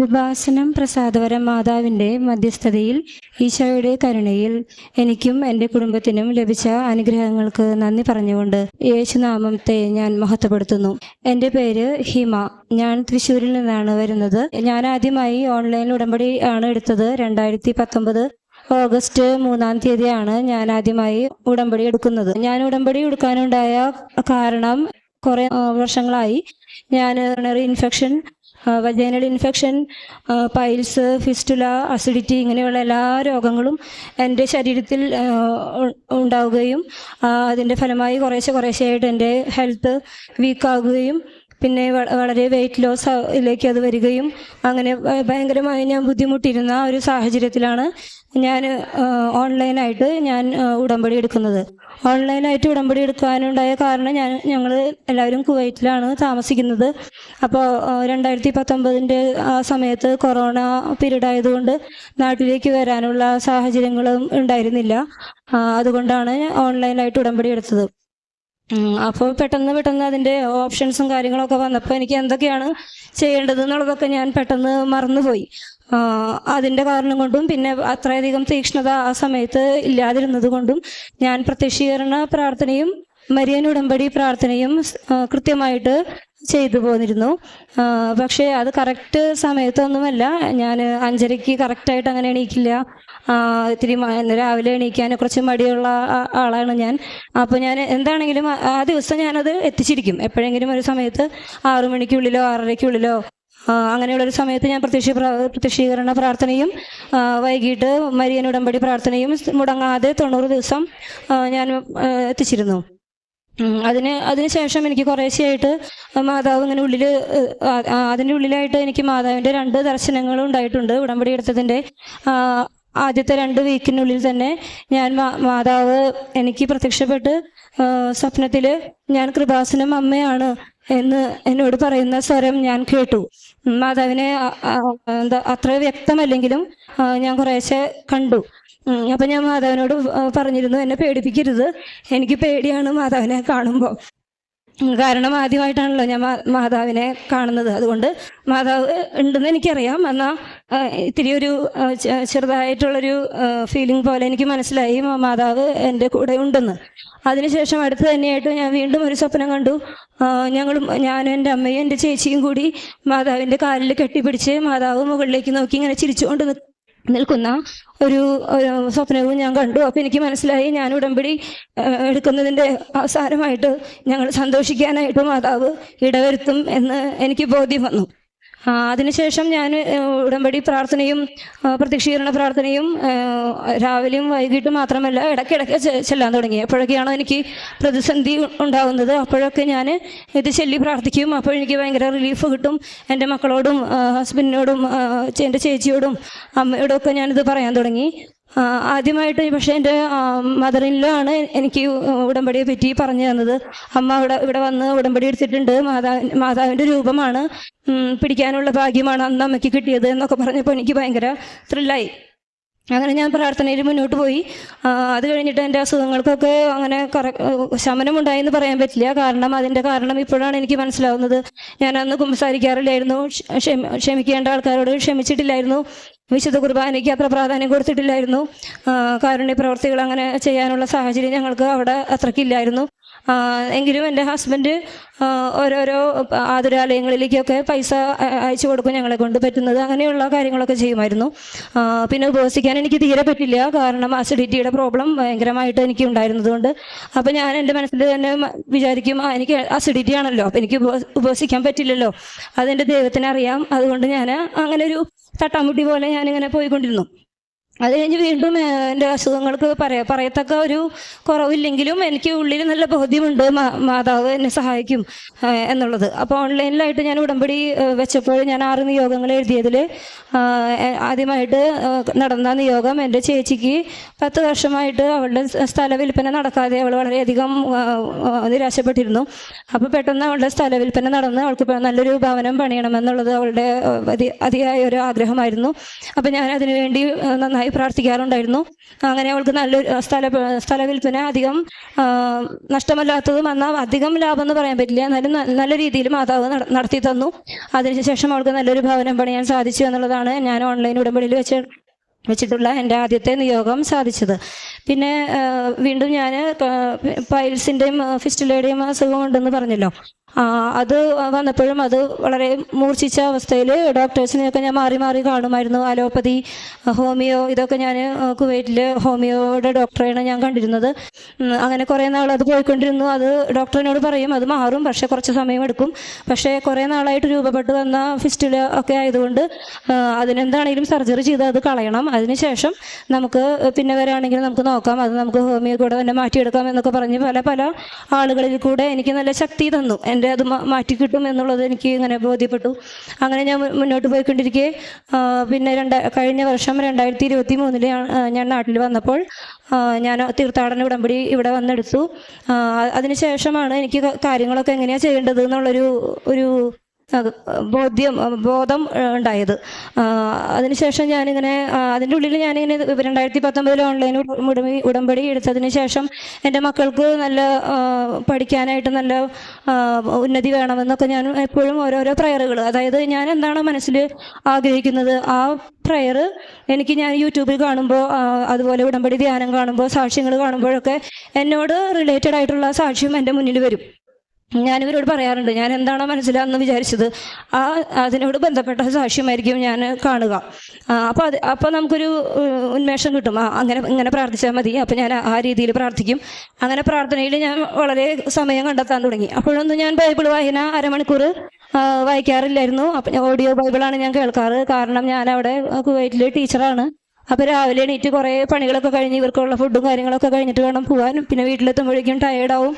കൃപാസനം പ്രസാദവരം മാതാവിന്റെ മധ്യസ്ഥതയിൽ ഈശോയുടെ കരുണയിൽ എനിക്കും എന്റെ കുടുംബത്തിനും ലഭിച്ച അനുഗ്രഹങ്ങൾക്ക് നന്ദി പറഞ്ഞുകൊണ്ട് യേശുനാമത്തെ ഞാൻ മഹത്വപ്പെടുത്തുന്നു. എന്റെ പേര് ഹിമ. ഞാൻ തൃശ്ശൂരിൽ നിന്നാണ് വരുന്നത്. ഞാൻ ആദ്യമായി ഓൺലൈൻ ഉടമ്പടി ആണ് എടുത്തത്. രണ്ടായിരത്തി പത്തൊമ്പത് ഓഗസ്റ്റ് മൂന്നാം തീയതിയാണ് ഞാൻ ആദ്യമായി ഉടമ്പടി എടുക്കുന്നത്. ഞാൻ ഉടമ്പടി എടുക്കാനുണ്ടായ കാരണം കുറെ വർഷങ്ങളായി. ഞാൻ infection vaginal infection piles fistula acidity ഇങ്ങനെയുള്ള എല്ലാ രോഗങ്ങളും എന്റെ ശരീരത്തിൽ ഉണ്ടാവുകയും അതിന്റെ ഫലമായി കുറേശ്ശെ കുറേശ്ശെയായിട്ട് എന്റെ ഹെൽത്ത് വീക്കാകുകയും പിന്നെ വളരെ വെയിറ്റ് ലോസ് ലേക്ക് അത് വരികയും അങ്ങനെ ഭയങ്കരമായി ഞാൻ ബുദ്ധിമുട്ടിരുന്ന ഒരു സാഹചര്യത്തിലാണ് ഞാൻ ഓൺലൈനായിട്ട് ഞാൻ ഉടമ്പടി എടുക്കുന്നത്. ഓൺലൈനായിട്ട് ഉടമ്പടി എടുക്കാനുണ്ടായ കാരണം ഞാൻ ഞങ്ങൾ എല്ലാവരും കുവൈറ്റിലാണ് താമസിക്കുന്നത്. അപ്പോൾ രണ്ടായിരത്തി പത്തൊമ്പതിന്റെ ആ സമയത്ത് കൊറോണ പീരീഡ് ആയതുകൊണ്ട് നാട്ടിലേക്ക് വരാനുള്ള സാഹചര്യങ്ങളും ഉണ്ടായിരുന്നില്ല. അതുകൊണ്ടാണ് ഓൺലൈനായിട്ട് ഉടമ്പടി എടുത്തത്. അപ്പോൾ പെട്ടെന്ന് പെട്ടെന്ന് അതിന്റെ ഓപ്ഷൻസും കാര്യങ്ങളൊക്കെ വന്നപ്പോൾ എനിക്ക് എന്തൊക്കെയാണ് ചെയ്യേണ്ടത് എന്നുള്ളതൊക്കെ ഞാൻ പെട്ടെന്ന് മറന്നുപോയി. അതിന്റെ കാരണം കൊണ്ടും പിന്നെ അത്രയധികം തീക്ഷ്ണത ആ സമയത്ത് ഇല്ലാതിരുന്നത് കൊണ്ടും ഞാൻ പ്രത്യക്ഷീകരണ പ്രാർത്ഥനയും മരിയൻ ഉടമ്പടി പ്രാർത്ഥനയും കൃത്യമായിട്ട് ചെയ്തു പോന്നിരുന്നു. പക്ഷേ അത് കറക്റ്റ് സമയത്തൊന്നുമല്ല. ഞാൻ അഞ്ചരയ്ക്ക് കറക്റ്റായിട്ട് അങ്ങനെ എണീക്കില്ല. ഇത്തിരി രാവിലെ എണീക്കാൻ കുറച്ച് മടിയുള്ള ആളാണ് ഞാൻ. അപ്പോൾ ഞാൻ എന്താണെങ്കിലും ആ- ദിവസം ഞാനത് എത്തിച്ചിരിക്കും. എപ്പോഴെങ്കിലും ഒരു സമയത്ത് ആറു മണിക്കുള്ളിലോ ആറരയ്ക്കുള്ളിലോ അങ്ങനെയുള്ളൊരു സമയത്ത് ഞാൻ പ്രത്യക്ഷ പ്ര- പ്രത്യക്ഷീകരണ പ്രാർത്ഥനയും വൈകിട്ട് മരിയൻ ഉടമ്പടി പ്രാർത്ഥനയും മുടങ്ങാതെ തൊണ്ണൂറ് ദിവസം ഞാൻ എത്തിച്ചിരുന്നു. അതിന് അതിനുശേഷം എനിക്ക് കുറേശ്ശെയായിട്ട് മാതാവ് ഇങ്ങനെ ഉള്ളിൽ അതിന്റെ ഉള്ളിലായിട്ട് എനിക്ക് മാതാവിന്റെ രണ്ട് ദർശനങ്ങളും ഉണ്ടായിട്ടുണ്ട്. ഉടമ്പടി എടുത്തതിന്റെ ആദ്യത്തെ രണ്ട് വീക്കിനുള്ളിൽ തന്നെ ഞാൻ മാതാവ് എനിക്ക് പ്രത്യക്ഷപ്പെട്ട് സ്വപ്നത്തിൽ ഞാൻ കൃപാസനം അമ്മയാണ് എന്ന് എന്നോട് പറയുന്ന സ്വരം ഞാൻ കേട്ടു. മാതാവിനെ എന്താ അത്ര വ്യക്തമല്ലെങ്കിലും ഞാൻ കുറേശ്ശെ കണ്ടു. അപ്പം ഞാൻ മാതാവിനോട് പറഞ്ഞിരുന്നു എന്നെ പേടിപ്പിക്കരുത്. എനിക്ക് പേടിയാണ് മാതാവിനെ കാണുമ്പോൾ കാരണം ആദ്യമായിട്ടാണല്ലോ ഞാൻ മാതാവിനെ കാണുന്നത്. അതുകൊണ്ട് മാതാവ് ഉണ്ടെന്ന് എനിക്കറിയാം. എന്നാൽ ഇത്തിരി ഒരു ചെറുതായിട്ടുള്ളൊരു ഫീലിംഗ് പോലെ എനിക്ക് മനസ്സിലായി മാതാവ് എന്റെ കൂടെ ഉണ്ടെന്ന്. അതിനുശേഷം അടുത്ത് തന്നെയായിട്ട് ഞാൻ വീണ്ടും ഒരു സ്വപ്നം കണ്ടു. ഞങ്ങളും ഞാനും എന്റെ അമ്മയും എന്റെ ചേച്ചിയും കൂടി മാതാവിന്റെ കാലിൽ കെട്ടിപ്പിടിച്ച് മാതാവ് മുകളിലേക്ക് നോക്കി ഇങ്ങനെ ചിരിച്ചുകൊണ്ട് നി- നിൽക്കുന്ന ഒരു സ്വപ്നവും ഞാൻ കണ്ടു. അപ്പോൾ എനിക്ക് മനസ്സിലായി ഞാൻ ഉടമ്പടി എടുക്കുന്നതിന്റെ അവസാനമായിട്ട് ഞങ്ങൾ സന്തോഷിക്കാനായിട്ട് മാതാവ് ഇടവരുത്തും എന്ന് എനിക്ക് ബോധ്യം വന്നു. അതിനുശേഷം ഞാൻ ഉടമ്പടി പ്രാർത്ഥനയും പ്രതിക്ഷീകരണ പ്രാർത്ഥനയും രാവിലെയും വൈകിട്ടും മാത്രമല്ല ഇടയ്ക്കിടയ്ക്ക് ചെല്ലാൻ തുടങ്ങി. എപ്പോഴൊക്കെയാണോ എനിക്ക് പ്രതിസന്ധി ഉണ്ടാകുന്നത് അപ്പോഴൊക്കെ ഞാൻ ഇത് ചെല്ലി പ്രാർത്ഥിക്കും. അപ്പോൾ എനിക്ക് ഭയങ്കര റിലീഫ് കിട്ടും. എന്റെ മക്കളോടും ഹസ്ബൻഡിനോടും എന്റെ ചേച്ചിയോടും അമ്മയോടും ഒക്കെ ഞാനിത് പറയാൻ തുടങ്ങി. ആദ്യമായിട്ട് പക്ഷേ എന്റെ മദറിനിലോ ആണ് എനിക്ക് ഉടമ്പടിയെ പറ്റി പറഞ്ഞു തന്നത്. അമ്മ ഇവിടെ ഇവിടെ വന്ന് ഉടമ്പടി എടുത്തിട്ടുണ്ട്. മാതാ മാതാവിന്റെ രൂപമാണ്. പിടിക്കാനുള്ള ഭാഗ്യമാണ് അന്ന് അമ്മയ്ക്ക് കിട്ടിയത് എന്നൊക്കെ പറഞ്ഞപ്പോൾ എനിക്ക് ഭയങ്കര ത്രില്ലായി അങ്ങനെ ഞാൻ പ്രാർത്ഥനയിൽ മുന്നോട്ട് പോയി. അത് കഴിഞ്ഞിട്ട് എന്റെ അസുഖങ്ങൾക്കൊക്കെ അങ്ങനെ ശമനമുണ്ടായി എന്ന് പറയാൻ പറ്റില്ല. കാരണം അതിന്റെ കാരണം ഇപ്പോഴാണ് എനിക്ക് മനസ്സിലാവുന്നത്. ഞാൻ അന്ന് കുമ്പസാരിക്കാറില്ലായിരുന്നു. ക്ഷമിക്കേണ്ട ആൾക്കാരോട് ക്ഷമിച്ചിട്ടില്ലായിരുന്നു. വിശുദ്ധ കുർബാനയ്ക്ക് അത്ര പ്രാധാന്യം കൊടുത്തിട്ടില്ലായിരുന്നു. കാരുണ്യ പ്രവർത്തികൾ അങ്ങനെ ചെയ്യാനുള്ള സാഹചര്യം ഞങ്ങൾക്ക് അവിടെ അത്രയ്ക്കില്ലായിരുന്നു എങ്കിലും എന്റെ ഹസ്ബൻഡ് ഓരോരോ ആതുരാലയങ്ങളിലേക്കൊക്കെ പൈസ അയച്ചു കൊടുക്കും ഞങ്ങളെ കൊണ്ട് പറ്റുന്നത്. അങ്ങനെയുള്ള കാര്യങ്ങളൊക്കെ ചെയ്യുമായിരുന്നു. പിന്നെ ഉപവസിക്കാൻ എനിക്ക് തീരെ പറ്റില്ല. കാരണം അസിഡിറ്റിയുടെ പ്രോബ്ലം ഭയങ്കരമായിട്ട് എനിക്ക് ഉണ്ടായിരുന്നതുകൊണ്ട്. അപ്പം ഞാൻ എന്റെ മനസ്സിൽ തന്നെ വിചാരിക്കും എനിക്ക് അസിഡിറ്റി ആണല്ലോ. അപ്പം എനിക്ക് ഉപവസിക്കാൻ പറ്റില്ലല്ലോ. അതെന്റെ ദൈവത്തിനറിയാം. അതുകൊണ്ട് ഞാൻ അങ്ങനെ ഒരു തട്ടാമുട്ടി പോലെ ഞാനിങ്ങനെ പോയിക്കൊണ്ടിരുന്നു. അത് കഴിഞ്ഞ് വീണ്ടും എന്റെ അസുഖങ്ങൾക്ക് പറയാ പറയത്തക്ക ഒരു കുറവില്ലെങ്കിലും എനിക്ക് ഉള്ളിൽ നല്ല ബോധ്യമുണ്ട് മാതാവ് എന്നെ സഹായിക്കും എന്നുള്ളത്. അപ്പോൾ ഓൺലൈനിലായിട്ട് ഞാൻ ഉടമ്പടി വെച്ചപ്പോൾ ഞാൻ ആറ് നിയോഗങ്ങൾ എഴുതിയതിൽ ആദ്യമായിട്ട് നടന്ന നിയോഗം എന്റെ ചേച്ചിക്ക് പത്ത് വർഷമായിട്ട് അവളുടെ സ്ഥല വിൽപ്പന നടക്കാതെ അവൾ വളരെയധികം നിരാശപ്പെട്ടിരുന്നു. അപ്പോൾ പെട്ടെന്ന് അവളുടെ സ്ഥല വിൽപ്പന നടന്ന് അവൾക്ക് നല്ലൊരു ഭവനം പണിയണമെന്നുള്ളത് അവളുടെ അതിയായ ഒരു ആഗ്രഹമായിരുന്നു. അപ്പോൾ ഞാൻ അതിനുവേണ്ടി നന്നായി പ്രാർത്ഥിക്കാറുണ്ടായിരുന്നു. അങ്ങനെ അവൾക്ക് നല്ലൊരു സ്ഥല സ്ഥല വിൽപ്പന അധികം നഷ്ടമല്ലാത്തതും എന്നാൽ അധികം ലാഭം എന്ന് പറയാൻ പറ്റില്ല. എന്നാലും നല്ല രീതിയിൽ മാതാവ് നടത്തി തന്നു. അതിനുശേഷം അവൾക്ക് നല്ലൊരു ഭവനം പണിയാൻ സാധിച്ചു എന്നുള്ളതാണ് ഞാൻ ഓൺലൈൻ ഉടമ്പടിയിൽ വെച്ച് വെച്ചിട്ടുള്ള എന്റെ ആദ്യത്തെ നിയോഗം സാധിച്ചത്. പിന്നെ വീണ്ടും ഞാൻ പൈൽസിന്റെയും ഫിസ്റ്റുലയുടെയും അസുഖം ഉണ്ടെന്ന് പറഞ്ഞല്ലോ. അത് വന്നപ്പോഴും അത് വളരെ മൂർച്ഛിച്ച അവസ്ഥയിൽ ഡോക്ടേഴ്സിനെയൊക്കെ ഞാൻ മാറി മാറി കാണുമായിരുന്നു. അലോപ്പതി ഹോമിയോ ഇതൊക്കെ ഞാൻ കുവൈറ്റിൽ ഹോമിയോയുടെ ഡോക്ടറെയാണ് ഞാൻ കണ്ടിരുന്നത്. അങ്ങനെ കുറേ നാൾ അത് പോയിക്കൊണ്ടിരുന്നു. അത് ഡോക്ടറിനോട് പറയും അത് മാറും പക്ഷേ കുറച്ച് സമയമെടുക്കും പക്ഷേ കുറേ നാളായിട്ട് രൂപപ്പെട്ടു വന്ന ഫിസ്റ്റിൽ ഒക്കെ ആയതുകൊണ്ട് അതിനെന്താണെങ്കിലും സർജറി ചെയ്ത് അത് കളയണം. അതിനുശേഷം നമുക്ക് പിന്നെ വരാണെങ്കിൽ നമുക്ക് നോക്കാം. അത് നമുക്ക് ഹോമിയോ കൂടെ തന്നെ മാറ്റിയെടുക്കാം എന്നൊക്കെ പറഞ്ഞ് പല പല ആളുകളിൽ കൂടെ എനിക്ക് നല്ല ശക്തി തന്നു. എന്റെ അത് മാറ്റി കിട്ടും എന്നുള്ളത് എനിക്ക് ഇങ്ങനെ ബോധ്യപ്പെട്ടു. അങ്ങനെ ഞാൻ മുന്നോട്ട് പോയിക്കൊണ്ടിരിക്കെ. പിന്നെ രണ്ട കഴിഞ്ഞ വർഷം രണ്ടായിരത്തി ഇരുപത്തി മൂന്നിൽ ഞാൻ നാട്ടിൽ വന്നപ്പോൾ ഞാൻ തീർത്ഥാടന ഉടമ്പടി ഇവിടെ വന്നെടുത്തു. അതിനുശേഷമാണ് എനിക്ക് കാര്യങ്ങളൊക്കെ എങ്ങനെയാണ് ചെയ്യേണ്ടത് എന്നുള്ളൊരു ഒരു ബോധ്യം ബോധം ഉണ്ടായത്. അതിനുശേഷം ഞാനിങ്ങനെ അതിന്റെ ഉള്ളിൽ ഞാനിങ്ങനെ രണ്ടായിരത്തി പത്തൊമ്പതിൽ ഓൺലൈൻ ഉടമ്പടി ഉടമ്പടി എടുത്തതിന് ശേഷം എന്റെ മക്കൾക്ക് നല്ല പഠിക്കാനായിട്ട് നല്ല ഉന്നതി വേണമെന്നൊക്കെ ഞാൻ എപ്പോഴും ഓരോരോ പ്രയറുകൾ അതായത് ഞാൻ എന്താണോ മനസ്സിൽ ആഗ്രഹിക്കുന്നത്? ആ പ്രയർ എനിക്ക് ഞാൻ യൂട്യൂബിൽ കാണുമ്പോൾ അതുപോലെ ഉടമ്പടി ധ്യാനം കാണുമ്പോൾ സാക്ഷ്യങ്ങൾ കാണുമ്പോഴൊക്കെ എന്നോട് റിലേറ്റഡ് ആയിട്ടുള്ള സാക്ഷ്യം എന്റെ മുന്നിൽ വരും. ഞാനിവരോട് പറയാറുണ്ട് ഞാൻ എന്താണോ മനസ്സിലാന്ന് വിചാരിച്ചത് ആ അതിനോട് ബന്ധപ്പെട്ട സാക്ഷ്യമായിരിക്കും ഞാൻ കാണുക. അപ്പോൾ അത് അപ്പോൾ നമുക്കൊരു ഉന്മേഷം കിട്ടും. അങ്ങനെ ഇങ്ങനെ പ്രാർത്ഥിച്ചാൽ മതി. അപ്പോൾ ഞാൻ ആ രീതിയിൽ പ്രാർത്ഥിക്കും. അങ്ങനെ പ്രാർത്ഥനയിൽ ഞാൻ വളരെ സമയം കണ്ടെത്താൻ തുടങ്ങി. അപ്പോഴൊന്നും ഞാൻ ബൈബിൾ വായന അരമണിക്കൂർ വായിക്കാറില്ലായിരുന്നു. അപ്പം ഓഡിയോ ബൈബിളാണ് ഞാൻ കേൾക്കാറ്. കാരണം ഞാൻ അവിടെ കുവൈറ്റിലെ ടീച്ചറാണ്. അപ്പോൾ രാവിലെ എണീറ്റ് കുറേ പണികളൊക്കെ കഴിഞ്ഞ് ഇവർക്കുള്ള ഫുഡും കാര്യങ്ങളൊക്കെ കഴിഞ്ഞിട്ട് വേണം പോകാനും പിന്നെ വീട്ടിലെത്തുമ്പോഴേക്കും ടയേർഡാവും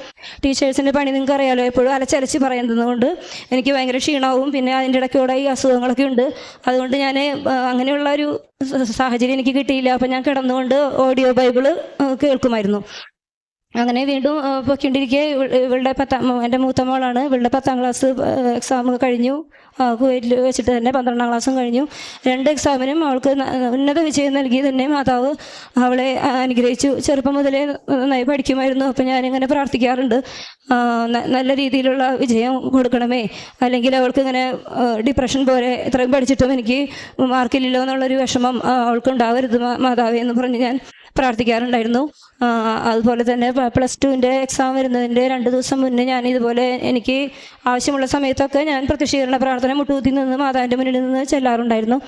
ടീച്ചേഴ്സിന്റെ പണി നിങ്ങൾക്ക് അറിയാലോ എപ്പോഴും അലച്ചലച്ച് പറയുന്നതുകൊണ്ട് എനിക്ക് ഭയങ്കര ക്ഷീണാവും. പിന്നെ അതിന്റെ ഇടയ്ക്കൂടെ ഈ അസുഖങ്ങളൊക്കെ ഉണ്ട്. അതുകൊണ്ട് ഞാൻ അങ്ങനെയുള്ള ഒരു സാഹചര്യം എനിക്ക് കിട്ടിയില്ല. അപ്പം ഞാൻ കിടന്നുകൊണ്ട് ഓഡിയോ ബൈബിൾ കേൾക്കുമായിരുന്നു. അങ്ങനെ വീണ്ടും പൊയ്ക്കൊണ്ടിരിക്കെ. ഇവ- ഇവളുടെ പത്താം എന്റെ മൂത്ത മോളാണ്. ഇവളുടെ പത്താം ക്ലാസ് എക്സാം കഴിഞ്ഞു. കുവൈറ്റിൽ വെച്ചിട്ട് തന്നെ പന്ത്രണ്ടാം ക്ലാസ്സും കഴിഞ്ഞു. രണ്ട് എക്സാമിനും അവൾക്ക് ഉന്നത വിജയം നൽകി തന്നെ മാതാവ് അവളെ അനുഗ്രഹിച്ചു. ചെറുപ്പം മുതലേ നന്നായി പഠിക്കുമായിരുന്നു. അപ്പം ഞാനിങ്ങനെ പ്രാർത്ഥിക്കാറുണ്ട്. നല്ല രീതിയിലുള്ള വിജയം കൊടുക്കണമേ. അല്ലെങ്കിൽ അവൾക്ക് ഇങ്ങനെ ഡിപ്രഷൻ പോലെ ഇത്രയും പഠിച്ചിട്ടും എനിക്ക് മാർക്കില്ലല്ലോ എന്നുള്ളൊരു വിഷമം അവൾക്ക് ഉണ്ടാവരുത് മാതാവേ എന്ന് പറഞ്ഞ് ഞാൻ പ്രാർത്ഥിക്കാറുണ്ടായിരുന്നു. അതുപോലെ തന്നെ പ്ലസ് ടുവിന്റെ എക്സാം വരുന്നതിന്റെ രണ്ട് ദിവസം മുന്നേ ഞാൻ ഇതുപോലെ എനിക്ക് ആവശ്യമുള്ള സമയത്തൊക്കെ ഞാൻ പ്രത്യക്ഷീകരണ പ്രാർത്ഥന മുട്ടുകുത്തി നിന്ന് മാതാവിന്റെ മുന്നിൽ നിന്ന് ചെല്ലാറുണ്ടായിരുന്നു.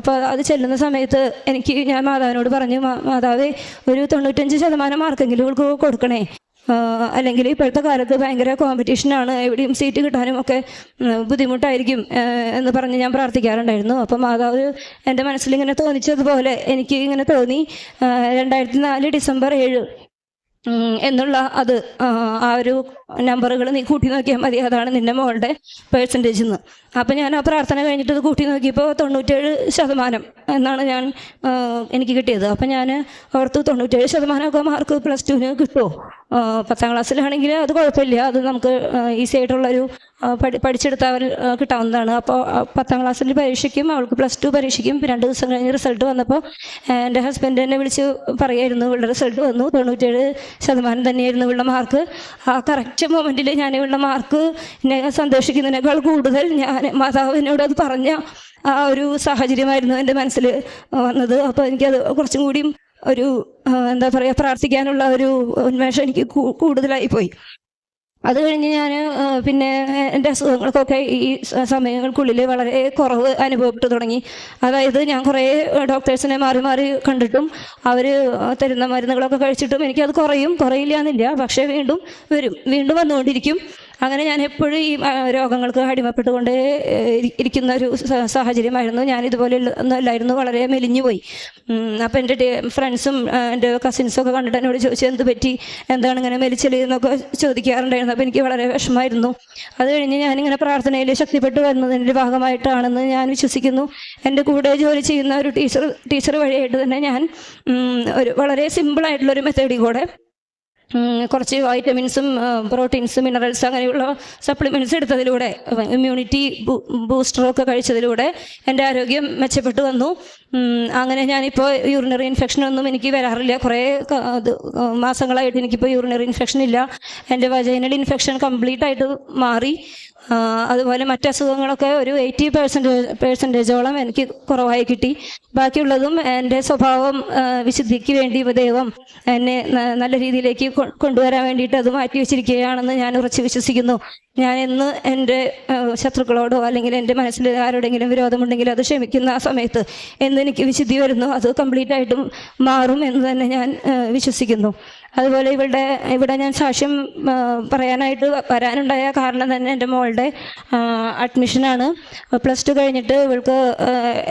അപ്പോൾ അത് ചെല്ലുന്ന സമയത്ത് എനിക്ക് ഞാൻ മാതാവിനോട് പറഞ്ഞു മാതാവ് ഒരു തൊണ്ണൂറ്റഞ്ച് ശതമാനം മാർക്കെങ്കിലും കൊടുക്കണേ. അല്ലെങ്കിൽ ഇപ്പോഴത്തെ കാലത്ത് ഭയങ്കര കോമ്പറ്റീഷനാണ് എവിടെയും സീറ്റ് കിട്ടാനും ഒക്കെ ബുദ്ധിമുട്ടായിരിക്കും എന്ന് പറഞ്ഞ് ഞാൻ പ്രാർത്ഥിക്കാറുണ്ടായിരുന്നു. അപ്പം മാതാവ് എന്റെ മനസ്സിൽ ഇങ്ങനെ തോന്നിച്ചതുപോലെ എനിക്ക് ഇങ്ങനെ തോന്നി. രണ്ടായിരത്തി നാല് ഡിസംബർ ഏഴ് എന്നുള്ള അത് ആ, ഒരു നമ്പറുകൾ നീ കൂട്ടി നോക്കിയാൽ മതി. അതാണ് നിന്റെ മോളുടെ പേഴ്സന്റേജ് എന്ന് അപ്പം ഞാൻ ആ പ്രാർത്ഥന കഴിഞ്ഞിട്ട് കൂട്ടി നോക്കിയപ്പോൾ തൊണ്ണൂറ്റേഴ് ശതമാനം എന്നാണ് ഞാൻ എനിക്ക് കിട്ടിയത്. അപ്പം ഞാൻ ഓർത്തു തൊണ്ണൂറ്റേഴ് ശതമാനമൊക്കെ മാർക്ക് പ്ലസ് ടുവിന് കിട്ടുമോ പത്താം ക്ലാസ്സിലാണെങ്കിൽ അത് കുഴപ്പമില്ല. അത് നമുക്ക് ഈസി ആയിട്ടുള്ളൊരു പഠി പഠിച്ചെടുത്താൽ ആ, കിട്ടാവുന്നതാണ്. അപ്പോൾ പത്താം ക്ലാസ്സിൽ പരീക്ഷയ്ക്കും അവൾക്ക് പ്ലസ് ടു പരീക്ഷയ്ക്കും രണ്ട് ദിവസം കഴിഞ്ഞ് റിസൾട്ട് വന്നപ്പോൾ എന്റെ ഹസ്ബൻഡ് എന്നെ വിളിച്ച് പറയായിരുന്നു ഇവളുടെ റിസൾട്ട് വന്നു തൊണ്ണൂറ്റേഴ് ശതമാനം തന്നെയായിരുന്നു ഇവളുടെ മാർക്ക്. ആ കറക്റ്റ് മൊമെന്റിൽ ഞാൻ ഇവളുടെ മാർക്ക് എന്നെ സന്തോഷിക്കുന്നതിനേക്കാൾ കൂടുതൽ ഞാൻ മാതാവിനോട് അത് പറഞ്ഞ ആ ഒരു സാഹചര്യമായിരുന്നു എന്റെ മനസ്സിൽ വന്നത്. അപ്പോൾ എനിക്കത് കുറച്ചും കൂടിയും ഒരു എന്താ പറയുക പ്രാർത്ഥിക്കാനുള്ള ഒരു ഉന്മേഷം എനിക്ക് കൂടുതലായി പോയി. അത് കഴിഞ്ഞ് ഞാൻ പിന്നെ എന്റെ അസുഖങ്ങൾക്കൊക്കെ ഈ സമയങ്ങൾക്കുള്ളിൽ വളരെ കുറവ് അനുഭവപ്പെട്ടു തുടങ്ങി. അതായത് ഞാൻ കുറേ ഡോക്ടേഴ്സിനെ മാറി മാറി കണ്ടിട്ടും അവർ തരുന്ന മരുന്നുകളൊക്കെ കഴിച്ചിട്ടും എനിക്കത് കുറയും. കുറയില്ല എന്നില്ല. പക്ഷേ വീണ്ടും വരും. വീണ്ടും വന്നുകൊണ്ടിരിക്കും. അങ്ങനെ ഞാൻ എപ്പോഴും ഈ രോഗങ്ങൾക്ക് അടിമപ്പെട്ടുകൊണ്ട് ഇരിക്കുന്ന ഒരു സാഹചര്യമായിരുന്നു. ഞാൻ ഇതുപോലെ ഒന്നല്ലായിരുന്നു വളരെ മെലിഞ്ഞു പോയി. അപ്പം എന്റെ ഫ്രണ്ട്സും എന്റെ കസിൻസും ഒക്കെ കണ്ടിട്ട് എന്നോട് ചോദിച്ചു എന്ത് പറ്റി? എന്താണ് ഇങ്ങനെ മെലിച്ചൽ? എന്നൊക്കെ ചോദിക്കാറുണ്ടായിരുന്നു. അപ്പോൾ എനിക്ക് വളരെ വിഷമമായിരുന്നു. അത് കഴിഞ്ഞ് ഞാനിങ്ങനെ പ്രാർത്ഥനയിൽ ശക്തിപ്പെട്ടു വരുന്നതിന്റെ ഭാഗമായിട്ടാണെന്ന് ഞാൻ വിശ്വസിക്കുന്നു. എന്റെ കൂടെ ജോലി ചെയ്യുന്ന ഒരു ടീച്ചർ ടീച്ചർ വഴിയായിട്ട് തന്നെ ഞാൻ ഒരു വളരെ സിമ്പിളായിട്ടുള്ളൊരു മെത്തേഡിൽ കൂടെ കുറച്ച് വൈറ്റമിൻസും പ്രോട്ടീൻസും മിനറൽസ് അങ്ങനെയുള്ള സപ്ലിമെന്റ്സ് എടുത്തതിലൂടെ ഇമ്മ്യൂണിറ്റി ബൂസ്റ്ററൊക്കെ കഴിച്ചതിലൂടെ എന്റെ ആരോഗ്യം മെച്ചപ്പെട്ടു വന്നു. അങ്ങനെ ഞാനിപ്പോൾ യൂറിനറി ഇൻഫെക്ഷനൊന്നും എനിക്ക് വരാറില്ല. കുറേ മാസങ്ങളായിട്ട് എനിക്കിപ്പോൾ യൂറിനറി ഇൻഫെക്ഷൻ ഇല്ല. എന്റെ വജൈനൽ ഇൻഫെക്ഷൻ കംപ്ലീറ്റ് ആയിട്ട് മാറി. അതുപോലെ മറ്റു അസുഖങ്ങളൊക്കെ ഒരു എയ്റ്റി പെർസെന്റേജ് പേഴ്സന്റേജോളം എനിക്ക് കുറവായി കിട്ടി. ബാക്കിയുള്ളതും എന്റെ സ്വഭാവം വിശുദ്ധിക്ക് വേണ്ടി ദൈവം എന്നെ നല്ല രീതിയിലേക്ക് കൊണ്ടുവരാൻ വേണ്ടിയിട്ട് അത് മാറ്റി വെച്ചിരിക്കുകയാണെന്ന് ഞാൻ ഉറച്ചു വിശ്വസിക്കുന്നു. ഞാൻ ഇന്ന് എന്റെ ശത്രുക്കളോടോ അല്ലെങ്കിൽ എന്റെ മനസ്സിൽ ആരോടെങ്കിലും വിരോധമുണ്ടെങ്കിൽ അത് ക്ഷമിക്കുന്ന ആ സമയത്ത് എന്ന് എനിക്ക് വിശുദ്ധി വരുന്നു. അത് കംപ്ലീറ്റ് ആയിട്ടും മാറും എന്ന് തന്നെ ഞാൻ വിശ്വസിക്കുന്നു. അതുപോലെ ഇവിടെ ഇവിടെ ഞാൻ സാക്ഷ്യം പറയാനായിട്ട് വരാനുണ്ടായ കാരണം തന്നെ എന്റെ മോളുടെ അഡ്മിഷനാണ്. പ്ലസ് ടു കഴിഞ്ഞിട്ട് ഇവൾക്ക്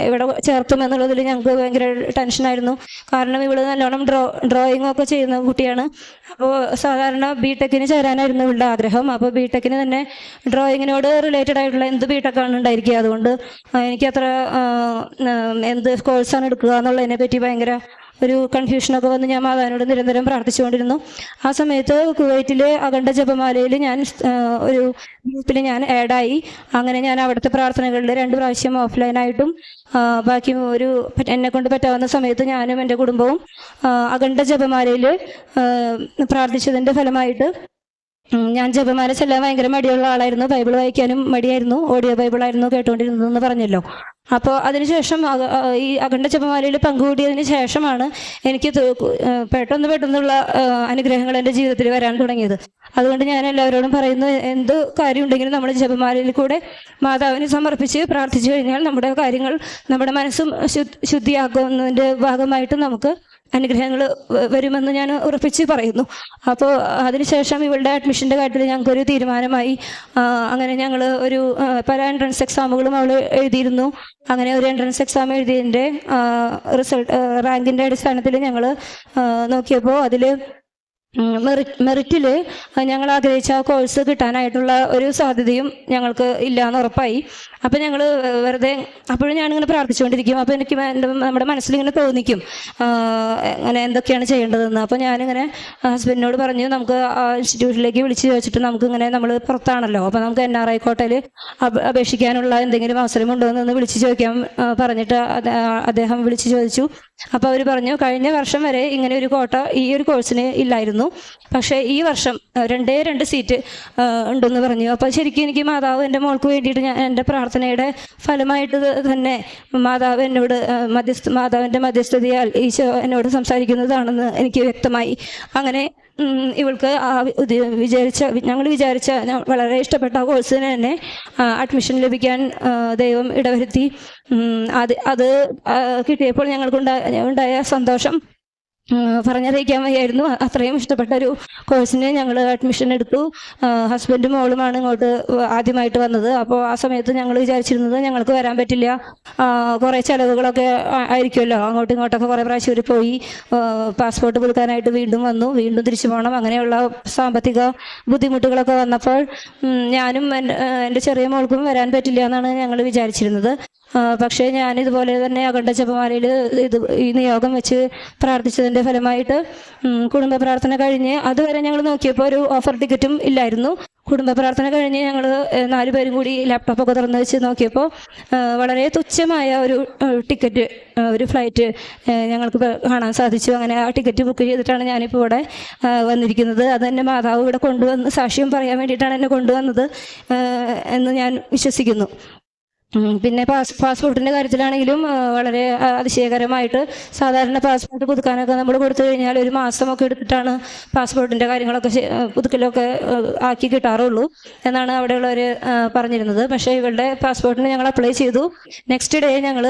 ഇവിടെ ചേർത്തും എന്നുള്ളതിൽ ഞങ്ങൾക്ക് ഭയങ്കര ടെൻഷനായിരുന്നു. കാരണം ഇവൾ നല്ലോണം ഡ്രോ ഡ്രോയിങ് ഒക്കെ ചെയ്യുന്ന കുട്ടിയാണ്. അപ്പോൾ സാധാരണ ബി ടെക്കിന് ചേരാനായിരുന്നു ഇവളുടെ ആഗ്രഹം. അപ്പോൾ ബി ടെക്കിന് തന്നെ ഡ്രോയിങ്ങിനോട് റിലേറ്റഡ് ആയിട്ടുള്ള എന്ത് ബി ടെക്കാണ് ഉണ്ടായിരിക്കുക? അതുകൊണ്ട് എനിക്ക് എനിക്കത്ര എന്ത് കോഴ്സാണ് എടുക്കുക എന്നുള്ളതിനെ പറ്റി ഭയങ്കര ഒരു കൺഫ്യൂഷനൊക്കെ വന്ന് ഞാൻ മാതാവിനോട് നിരന്തരം പ്രാർത്ഥിച്ചുകൊണ്ടിരുന്നു. ആ സമയത്ത് കുവൈറ്റിലെ അഖണ്ഡ ജപമാലയിൽ ഞാൻ ഒരു ഗ്രൂപ്പിൽ ഞാൻ ആഡായി അങ്ങനെ ഞാൻ അവിടുത്തെ പ്രാർത്ഥനകളിൽ രണ്ട് പ്രാവശ്യം ഓഫ്ലൈനായിട്ടും ബാക്കി ഒരു എന്നെ കൊണ്ട് പറ്റാവുന്ന സമയത്ത് ഞാനും എന്റെ കുടുംബവും അഖണ്ഡ ജപമാലയിൽ പ്രാർത്ഥിച്ചതിന്റെ ഫലമായിട്ട് ഞാൻ ജപമാല ചെല്ലാൻ ഭയങ്കര മടിയുള്ള ആളായിരുന്നു. ബൈബിൾ വായിക്കാനും മടിയായിരുന്നു. ഓഡിയോ ബൈബിളായിരുന്നു കേട്ടുകൊണ്ടിരുന്നതെന്ന് പറഞ്ഞല്ലോ. അപ്പോൾ അതിനുശേഷം ഈ അഖണ്ഡ ജപമാലയിൽ പങ്കുകൂടിയതിന് ശേഷമാണ് എനിക്ക് പെട്ടെന്ന് പെട്ടെന്നുള്ള അനുഗ്രഹങ്ങൾ എന്റെ ജീവിതത്തിൽ വരാൻ തുടങ്ങിയത്. അതുകൊണ്ട് ഞാൻ എല്ലാവരോടും പറയുന്നു എന്ത് കാര്യമുണ്ടെങ്കിലും നമ്മൾ ജപമാലയിൽ കൂടെ മാതാവിന് സമർപ്പിച്ച് പ്രാർത്ഥിച്ചു കഴിഞ്ഞാൽ നമ്മുടെ കാര്യങ്ങൾ നമ്മുടെ മനസ്സും ശുദ്ധിയാക്കുന്നതിന്റെ ഭാഗമായിട്ട് നമുക്ക് അനുഗ്രഹങ്ങൾ വരുമെന്ന് ഞാൻ ഉറപ്പിച്ച് പറയുന്നു. അപ്പോൾ അതിനുശേഷം ഇവളുടെ അഡ്മിഷന്റെ കാര്യത്തിൽ ഞങ്ങൾക്കൊരു തീരുമാനമായി. അങ്ങനെ ഞങ്ങൾ ഒരു പല എൻട്രൻസ് എക്സാമുകളും അവൾ എഴുതിയിരുന്നു. അങ്ങനെ ഒരു എൻട്രൻസ് എക്സാം എഴുതിയതിന്റെ റിസൾട്ട് റാങ്കിന്റെ അടിസ്ഥാനത്തിൽ ഞങ്ങൾ നോക്കിയപ്പോൾ അതിൽ മെറിറ്റ് മെറിറ്റിൽ ഞങ്ങൾ ആഗ്രഹിച്ച ആ കോഴ്സ് കിട്ടാനായിട്ടുള്ള ഒരു സാധ്യതയും ഞങ്ങൾക്ക് ഇല്ല എന്ന് ഉറപ്പായി. അപ്പം ഞങ്ങൾ വെറുതെ അപ്പോഴും ഞാനിങ്ങനെ പ്രാർത്ഥിച്ചുകൊണ്ടിരിക്കും. അപ്പോൾ എനിക്ക് നമ്മുടെ മനസ്സിലിങ്ങനെ തോന്നിക്കും അങ്ങനെ എന്തൊക്കെയാണ് ചെയ്യേണ്ടതെന്ന്. അപ്പോൾ ഞാനിങ്ങനെ ഹസ്ബൻഡിനോട് പറഞ്ഞു നമുക്ക് ആ ഇൻസ്റ്റിറ്റ്യൂട്ടിലേക്ക് വിളിച്ച് ചോദിച്ചിട്ട് നമുക്ക് ഇങ്ങനെ നമ്മൾ പുറത്താണല്ലോ. അപ്പോൾ നമുക്ക് എൻ ആർ ഐ കോട്ടയിൽ അപേക്ഷിക്കാനുള്ള എന്തെങ്കിലും അവസരമുണ്ടോ എന്ന് വിളിച്ച് ചോദിക്കാൻ പറഞ്ഞിട്ട് അദ്ദേഹം വിളിച്ച് ചോദിച്ചു. അപ്പോൾ അവർ പറഞ്ഞു കഴിഞ്ഞ വർഷം വരെ ഇങ്ങനെ ഒരു കോട്ട ഈ ഒരു കോഴ്സിന് ഇല്ലായിരുന്നു. പക്ഷേ ഈ വർഷം രണ്ടേ രണ്ട് സീറ്റ് ഉണ്ടെന്ന് പറഞ്ഞു. അപ്പോൾ ശരിക്കും എനിക്ക് മാതാവ് എന്റെ മോൾക്ക് വേണ്ടിയിട്ട് ഞാൻ എന്റെ പ്രാർത്ഥനയുടെ ഫലമായിട്ട് തന്നെ മാതാവ് എന്നോട് മധ്യസ്ഥ മാതാവിന്റെ മധ്യസ്ഥതയാൽ ഈശോ എന്നോട് സംസാരിക്കുന്നതാണെന്ന് എനിക്ക് വ്യക്തമായി. അങ്ങനെ ഇവൾക്ക് വിചാരിച്ച ഞങ്ങൾ വിചാരിച്ച വളരെ ഇഷ്ടപ്പെട്ട കോഴ്സിന് തന്നെ അഡ്മിഷൻ ലഭിക്കാൻ ദൈവം ഇടവരുത്തി. അത് അത് കിട്ടിയപ്പോൾ ഞങ്ങൾക്കുണ്ടായ സന്തോഷം പറഞ്ഞറിയിക്കാൻ വയ്യായിരുന്നു. അത്രയും ഇഷ്ടപ്പെട്ട ഒരു കോഴ്സിന് ഞങ്ങൾ അഡ്മിഷൻ എടുത്തു. ഹസ്ബൻഡും മോളുമാണ് ഇങ്ങോട്ട് ആദ്യമായിട്ട് വന്നത്. അപ്പോൾ ആ സമയത്ത് ഞങ്ങൾ വിചാരിച്ചിരുന്നത് ഞങ്ങൾക്ക് വരാൻ പറ്റില്ല. കുറേ ചിലവുകളൊക്കെ ആയിരിക്കുമല്ലോ. അങ്ങോട്ടും ഇങ്ങോട്ടൊക്കെ കുറേ പ്രാവശ്യം ഒരു പോയി. പാസ്പോർട്ട് പുതുക്കാനായിട്ട് വീണ്ടും വന്നു. വീണ്ടും തിരിച്ചു പോകണം. അങ്ങനെയുള്ള സാമ്പത്തിക ബുദ്ധിമുട്ടുകളൊക്കെ വന്നപ്പോൾ ഞാനും എന്റെ ചെറിയ മോൾക്കും വരാൻ പറ്റില്ല എന്നാണ് ഞങ്ങൾ വിചാരിച്ചിരുന്നത്. പക്ഷേ ഞാൻ ഇതുപോലെ തന്നെ അഖണ്ഡ ജപമാലയിൽ ഇത് ഈ നിയോഗം വെച്ച് പ്രാർത്ഥിച്ചതിന്റെ ഫലമായിട്ട് കുടുംബ പ്രാർത്ഥന കഴിഞ്ഞ് അതുവരെ ഞങ്ങൾ നോക്കിയപ്പോൾ ഒരു ഓഫർ ടിക്കറ്റും ഇല്ലായിരുന്നു. കുടുംബ പ്രാർത്ഥന കഴിഞ്ഞ് ഞങ്ങൾ നാല് പേരും കൂടി ലാപ്ടോപ്പൊക്കെ തുറന്ന് വെച്ച് നോക്കിയപ്പോൾ വളരെ തുച്ഛമായ ഒരു ടിക്കറ്റ് ഒരു ഫ്ലൈറ്റ് ഞങ്ങൾക്ക് കാണാൻ സാധിച്ചു. അങ്ങനെ ആ ടിക്കറ്റ് ബുക്ക് ചെയ്തിട്ടാണ് ഞാനിപ്പോൾ ഇവിടെ വന്നിരിക്കുന്നത്. അത് എന്റെ മാതാവ് ഇവിടെ കൊണ്ടുവന്ന് സാക്ഷ്യം പറയാൻ വേണ്ടിയിട്ടാണ് എന്നെ കൊണ്ടുവന്നത് എന്ന് ഞാൻ വിശ്വസിക്കുന്നു. പിന്നെ പാസ് പാസ്പോർട്ടിന്റെ കാര്യത്തിലാണെങ്കിലും വളരെ അതിശയകരമായിട്ട് സാധാരണ പാസ്പോർട്ട് പുതുക്കാനൊക്കെ നമ്മൾ കൊടുത്തു കഴിഞ്ഞാൽ ഒരു മാസമൊക്കെ എടുത്തിട്ടാണ് പാസ്പോർട്ടിന്റെ കാര്യങ്ങളൊക്കെ പുതുക്കലൊക്കെ ആക്കി കിട്ടാറുള്ളൂ എന്നാണ് അവിടെയുള്ളവർ പറഞ്ഞിരുന്നത്. പക്ഷേ ഇവളുടെ പാസ്പോർട്ടിന് ഞങ്ങൾ അപ്ലൈ ചെയ്തു. നെക്സ്റ്റ് ഡേ ഞങ്ങൾ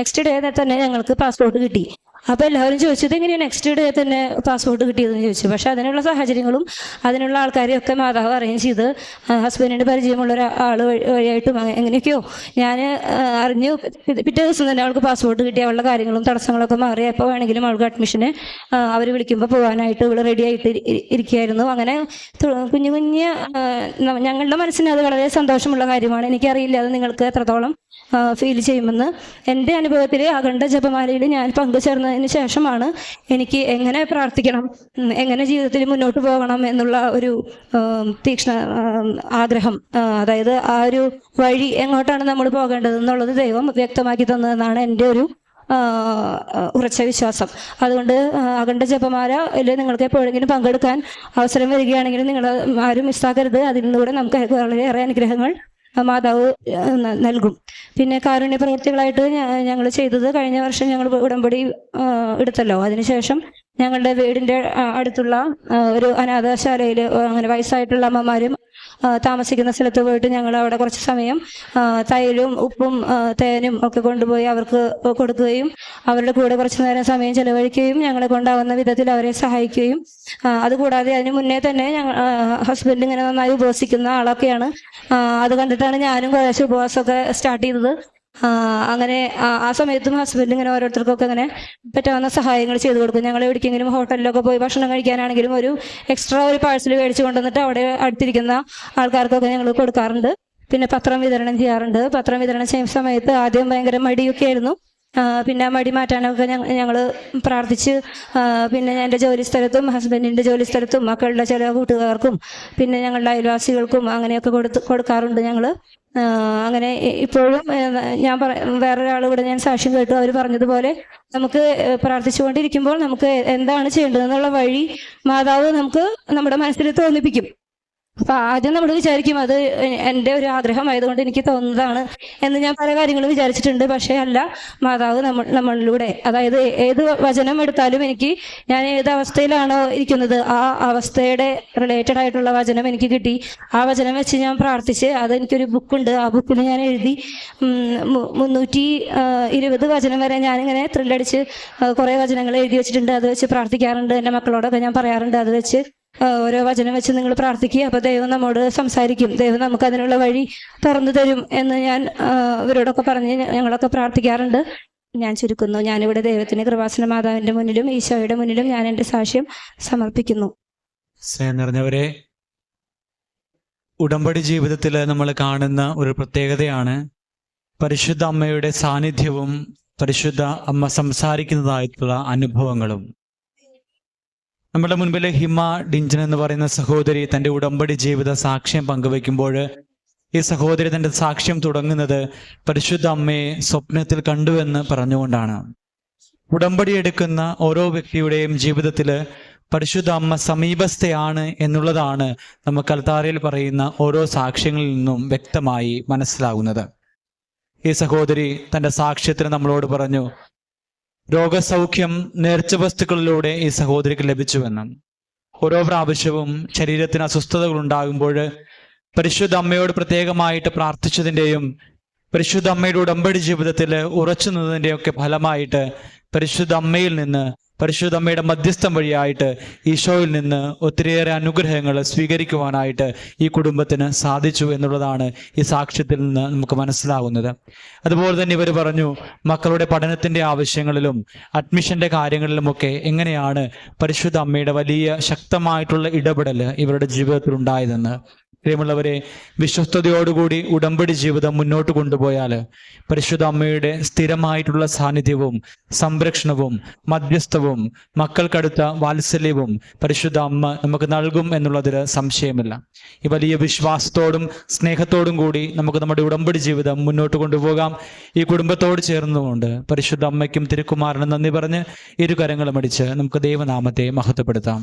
നെക്സ്റ്റ് ഡേ തന്നെ ഞങ്ങൾക്ക് പാസ്പോർട്ട് കിട്ടി. അപ്പോൾ എല്ലാവരും ചോദിച്ചത് എങ്ങനെയാണ് നെക്സ്റ്റ് ഡേ തന്നെ പാസ്പോർട്ട് കിട്ടിയതെന്ന് ചോദിച്ചു. പക്ഷേ അതിനുള്ള സാഹചര്യങ്ങളും അതിനുള്ള ആൾക്കാരെയും ഒക്കെ മാതാവ് അറേഞ്ച് ചെയ്ത് ഹസ്ബൻഡിന് പരിചയമുള്ള ഒരാൾ വഴിയായിട്ടും എങ്ങനെയൊക്കെയോ ഞാൻ അറിഞ്ഞു. പിറ്റേ ദിവസം തന്നെ അവൾക്ക് പാസ്പോർട്ട് കിട്ടി. അവളുടെ കാര്യങ്ങളും തടസ്സങ്ങളൊക്കെ മാറി. എപ്പോൾ വേണമെങ്കിലും അവൾക്ക് അഡ്മിഷന് അവർ വിളിക്കുമ്പോൾ പോകാനായിട്ട് ഇവൾ റെഡി ആയിട്ട് ഇരി- ഇരി- ഇരിക്കുകയായിരുന്നു അങ്ങനെ കുഞ്ഞു കുഞ്ഞ് ഞങ്ങളുടെ മനസ്സിന് അത് വളരെ സന്തോഷമുള്ള കാര്യമാണ്. എനിക്കറിയില്ല അത് നിങ്ങൾക്ക് എത്രത്തോളം ഫീൽ ചെയ്യുമെന്ന്. എന്റെ അനുഭവത്തിൽ അഖണ്ഡ ജപമാലയിൽ ഞാൻ പങ്കുചേർന്നതിന് ശേഷമാണ് എനിക്ക് എങ്ങനെ പ്രാർത്ഥിക്കണം എങ്ങനെ ജീവിതത്തിൽ മുന്നോട്ട് പോകണം എന്നുള്ള ഒരു തീക്ഷ്ണ ആഗ്രഹം. അതായത് ആ ഒരു വഴി എങ്ങോട്ടാണ് നമ്മൾ പോകേണ്ടത് എന്നുള്ളത് ദൈവം വ്യക്തമാക്കി തന്നതെന്നാണ് എന്റെ ഒരു ഉറച്ച വിശ്വാസം. അതുകൊണ്ട് ആ, അഖണ്ഡ ജപമാല ഇല്ല നിങ്ങൾക്ക് എപ്പോഴെങ്കിലും പങ്കെടുക്കാൻ അവസരം വരികയാണെങ്കിൽ നിങ്ങൾ ആരും മിസ്സാക്കരുത്. അതിൽ നിന്നുകൂടെ നമുക്ക് വളരെയേറെ അനുഗ്രഹങ്ങൾ മാതാവ് നൽകും. പിന്നെ കാരുണ്യ പ്രവൃത്തികളായിട്ട് ഞങ്ങൾ ചെയ്തത് കഴിഞ്ഞ വർഷം ഞങ്ങൾ ഉടമ്പടി എടുത്തല്ലോ. അതിനുശേഷം ഞങ്ങളുടെ വീടിന്റെ അടുത്തുള്ള ഒരു അനാഥശാലയിൽ അങ്ങനെ വയസ്സായിട്ടുള്ള അമ്മമാരും താമസിക്കുന്ന സ്ഥലത്ത് പോയിട്ട് ഞങ്ങൾ അവിടെ കുറച്ച് സമയം തൈരും ഉപ്പും തേനും ഒക്കെ കൊണ്ടുപോയി അവർക്ക് കൊടുക്കുകയും അവരുടെ കൂടെ കുറച്ച് നേരം സമയം ചെലവഴിക്കുകയും ഞങ്ങളെ കൊണ്ടാവുന്ന വിധത്തിൽ അവരെ സഹായിക്കുകയും അതുകൂടാതെ അതിന് മുന്നേ തന്നെ ഞങ്ങൾ ഹസ്ബൻഡ് ഇങ്ങനെ നന്നായി ഉപവസിക്കുന്ന ആളൊക്കെയാണ്. അത് കണ്ടിട്ടാണ് ഞാനും കുറേശ്ശെ ഉപവാസമൊക്കെ സ്റ്റാർട്ട് ചെയ്തത്. അങ്ങനെ ആ സമയത്തും ഹസ്ബൻഡ് ഇങ്ങനെ ഓരോരുത്തർക്കൊക്കെ അങ്ങനെ പറ്റാവുന്ന സഹായങ്ങൾ ചെയ്തു കൊടുക്കും. ഞങ്ങൾ എവിടേക്കെങ്കിലും ഹോട്ടലിലൊക്കെ പോയി ഭക്ഷണം കഴിക്കാനാണെങ്കിലും ഒരു എക്സ്ട്രാ ഒരു പാഴ്സൽ മേടിച്ചു കൊണ്ടുവന്നിട്ട് അവിടെ അടുത്തിരിക്കുന്ന ആൾക്കാർക്കൊക്കെ ഞങ്ങൾ കൊടുക്കാറുണ്ട്. പിന്നെ പത്രം വിതരണം ചെയ്യാറുണ്ട്. പത്രം വിതരണം ചെയ്യുന്ന സമയത്ത് ആദ്യം ഭയങ്കര മടിയൊക്കെ ആയിരുന്നു പിന്നെ മടി മാറ്റാനൊക്കെ ഞങ്ങൾ പ്രാർത്ഥിച്ച് പിന്നെ എന്റെ ജോലി സ്ഥലത്തും ഹസ്ബൻഡിന്റെ ജോലി സ്ഥലത്തും മക്കളുടെ ചില കൂട്ടുകാർക്കും പിന്നെ ഞങ്ങളുടെ അയൽവാസികൾക്കും അങ്ങനെയൊക്കെ കൊടുത്ത് കൊടുക്കാറുണ്ട് ഞങ്ങൾ അങ്ങനെ ഇപ്പോഴും ഞാൻ പറ വേറൊരാൾ ഇവിടെ ഞാൻ സാക്ഷ്യം കേട്ടു. അവർ പറഞ്ഞതുപോലെ നമുക്ക് പ്രാർത്ഥിച്ചുകൊണ്ടിരിക്കുമ്പോൾ നമുക്ക് എന്താണ് ചെയ്യേണ്ടതെന്നുള്ള വഴി മാതാവ് നമുക്ക് നമ്മുടെ മനസ്സിൽ തോന്നിപ്പിക്കും. അപ്പൊ ആദ്യം നമ്മൾ വിചാരിക്കും അത് എന്റെ ഒരു ആഗ്രഹമായതുകൊണ്ട് എനിക്ക് തോന്നുന്നതാണ് എന്ന് ഞാൻ പല കാര്യങ്ങളും വിചാരിച്ചിട്ടുണ്ട്. പക്ഷേ അല്ല മാതാവ് നമ്മൾ നമ്മളിലൂടെ അതായത് ഏത് വചനം എടുത്താലും എനിക്ക് ഞാൻ ഏത് അവസ്ഥയിലാണോ ഇരിക്കുന്നത് ആ അവസ്ഥയുടെ റിലേറ്റഡ് ആയിട്ടുള്ള വചനം എനിക്ക് കിട്ടി. ആ വചനം വെച്ച് ഞാൻ പ്രാർത്ഥിച്ച് അത് എനിക്കൊരു ബുക്കുണ്ട് ആ ബുക്കിൽ ഞാൻ എഴുതി മുന്നൂറ്റി ഇരുപത് വചനം വരെ ഞാനിങ്ങനെ ത്രില്ലടിച്ച് കുറേ വചനങ്ങൾ എഴുതി വെച്ചിട്ടുണ്ട്. അത് വെച്ച് പ്രാർത്ഥിക്കാറുണ്ട് എന്റെ മക്കളോടൊക്കെ ഞാൻ പറയാറുണ്ട്. അത് വെച്ച് ഓരോ വചനം വെച്ച് നിങ്ങൾ പ്രാർത്ഥിക്കുക. അപ്പോൾ ദൈവം നമ്മോട് സംസാരിക്കും. ദൈവം നമുക്ക് അതിനുള്ള വഴി തുറന്നു തരും എന്ന് ഞാൻ അവരോടൊക്കെ പറഞ്ഞ് ഞങ്ങളൊക്കെ പ്രാർത്ഥിക്കാറുണ്ട്. ഞാൻ ചുരുക്കുന്നു. ഞാനിവിടെ ദൈവത്തിന് കൃപാസന മാതാവിന്റെ മുന്നിലും ഈശോയുടെ മുന്നിലും ഞാൻ എന്റെ സാക്ഷ്യം സമർപ്പിക്കുന്നു. സ്നേഹം നിറഞ്ഞവരെ ഉടമ്പടി ജീവിതത്തിൽ നമ്മൾ കാണുന്ന ഒരു പ്രത്യേകതയാണ് പരിശുദ്ധ അമ്മയുടെ സാന്നിധ്യവും പരിശുദ്ധ അമ്മ സംസാരിക്കുന്നതായിട്ടുള്ള അനുഭവങ്ങളും. നമ്മുടെ മുൻപിൽ ഹിമ ഡിഞ്ചൻ എന്ന് പറയുന്ന സഹോദരി തന്റെ ഉടമ്പടി ജീവിത സാക്ഷ്യം പങ്കുവെക്കുമ്പോൾ ഈ സഹോദരി തന്റെ സാക്ഷ്യം തുടങ്ങുന്നത് പരിശുദ്ധ അമ്മയെ സ്വപ്നത്തിൽ കണ്ടുവെന്ന് പറഞ്ഞുകൊണ്ടാണ്. ഉടമ്പടി എടുക്കുന്ന ഓരോ വ്യക്തിയുടെയും ജീവിതത്തിൽ പരിശുദ്ധ അമ്മ സമീപസ്ഥയാണ് എന്നുള്ളതാണ് നമുക്ക് അൽത്താരയിൽ പറയുന്ന ഓരോ സാക്ഷ്യങ്ങളിൽ നിന്നും വ്യക്തമായി മനസ്സിലാകുന്നത്. ഈ സഹോദരി തന്റെ സാക്ഷ്യത്തിന് നമ്മളോട് പറഞ്ഞു രോഗസൗഖ്യം നേർച്ച വസ്തുക്കളിലൂടെ ഈ സഹോദരിക്ക് ലഭിച്ചുവെന്ന് ഓരോ പ്രാവശ്യവും ശരീരത്തിന് അസ്വസ്ഥതകൾ ഉണ്ടാകുമ്പോൾ പരിശുദ്ധ അമ്മയോട് പ്രത്യേകമായിട്ട് പ്രാർത്ഥിച്ചതിന്റെയും പരിശുദ്ധ അമ്മയുടെ ഉടമ്പടി ജീവിതത്തിൽ ഉറച്ചു നിന്നതിന്റെയൊക്കെ ഫലമായിട്ട് പരിശുദ്ധ അമ്മയിൽ നിന്ന് പരിശുദ്ധ അമ്മയുടെ മധ്യസ്ഥം വഴിയായിട്ട് ഈശോയിൽ നിന്ന് ഒത്തിരിയേറെ അനുഗ്രഹങ്ങൾ സ്വീകരിക്കുവാനായിട്ട് ഈ കുടുംബത്തിന് സാധിച്ചു എന്നുള്ളതാണ് ഈ സാക്ഷ്യത്തിൽ നിന്ന് നമുക്ക് മനസ്സിലാകുന്നത് അതുപോലെ തന്നെ ഇവർ പറഞ്ഞു മക്കളുടെ പഠനത്തിന്റെ ആവശ്യങ്ങളിലും അഡ്മിഷന്റെ കാര്യങ്ങളിലുമൊക്കെ എങ്ങനെയാണ് പരിശുദ്ധ അമ്മയുടെ വലിയ ശക്തമായിട്ടുള്ള ഇടപെടൽ ഇവരുടെ ജീവിതത്തിൽ ഉണ്ടായതെന്ന് പ്രിയമുള്ളവരെ വിശ്വസ്തയോടുകൂടി ഉടമ്പടി ജീവിതം മുന്നോട്ട് കൊണ്ടുപോയാൽ പരിശുദ്ധ അമ്മയുടെ സ്ഥിരമായിട്ടുള്ള സാന്നിധ്യവും സംരക്ഷണവും മധ്യസ്ഥവും മക്കൾക്കടുത്ത വാത്സല്യവും പരിശുദ്ധ അമ്മ നമുക്ക് നൽകും എന്നുള്ളതിൽ സംശയമില്ല. ഈ വലിയ വിശ്വാസത്തോടും സ്നേഹത്തോടും കൂടി നമുക്ക് നമ്മുടെ ഉടമ്പടി ജീവിതം മുന്നോട്ട് കൊണ്ടുപോകാം. ഈ കുടുംബത്തോട് ചേർന്നുകൊണ്ട് പരിശുദ്ധ അമ്മയ്ക്കും തിരുക്കുമാരനും നന്ദി പറഞ്ഞ് ഇരു കരങ്ങളും അടിച്ച് നമുക്ക് ദൈവനാമത്തെ മഹത്വപ്പെടുത്താം.